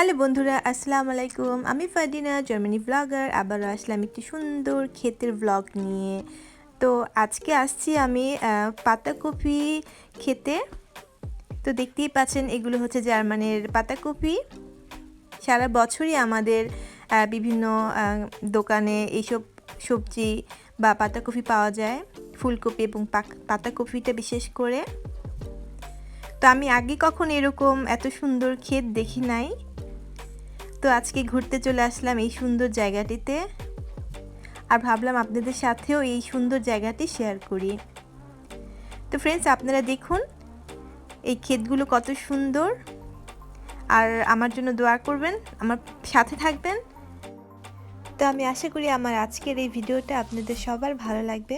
Hello বন্ধুরা, আসসালাম আলাইকুম। আমি ফাদিনা জার্মানি ব্লগার আবারও আসলাম একটি সুন্দর ক্ষেতের ব্লগ নিয়ে। তো আজকে আসছি আমি পাতাকপি খেতে তো দেখতেই পাচ্ছেন, এগুলো হচ্ছে জার্মানির পাতাকপি। সারা বছরই আমাদের বিভিন্ন দোকানে এইসব সবজি বা পাতাকপি পাওয়া যায়। ফুলকপি এবং পাতাকপিটা বিশেষ করে। তো আমি আগে কখন এরকম এত সুন্দর ক্ষেত দেখি নাই। তো আজকে ঘুরতে চলে আসলাম এই সুন্দর জায়গাটিতে। আর ভাবলাম আপনাদের সাথেও এই সুন্দর জায়গাটি শেয়ার করি। তো ফ্রেন্ডস আপনারা দেখুন, এই ক্ষেতগুলো কত সুন্দর। আর আমার জন্য দোয়া করবেন, আমার সাথে থাকবেন। তো আমি আশা করি আমার আজকের এই ভিডিওটা আপনাদের সবার ভালো লাগবে।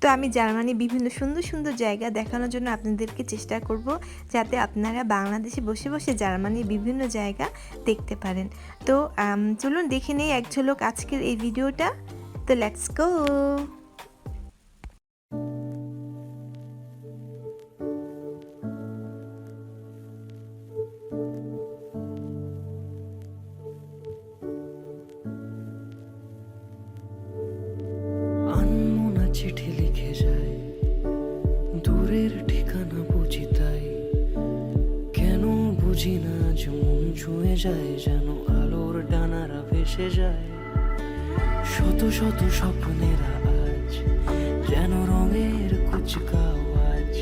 তো আমি জার্মানি বিভিন্ন সুন্দর সুন্দর জায়গা দেখানোর জন্য আপনাদেরকে চেষ্টা করব যাতে আপনারা বাংলাদেশে বসে বসে জার্মানির বিভিন্ন জায়গা দেখতে পারেন। তো চলুন দেখে নেই এক ঝলক আজকের এই ভিডিওটা। তো লেটস গো যায় যেন আলোর ডানারা ভেসে যায়। শত শত স্বপ্নের আজ যেন রঙের কুচকাওয়াজ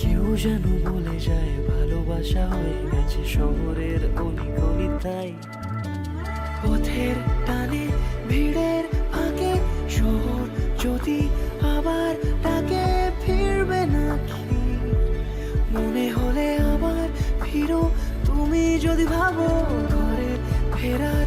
কেউ যেন বলে যায়, ভালোবাসা হয়ে গেছে শহরের অলিগলিতায়। পথের যদি ভাবো ঘরে ফেরার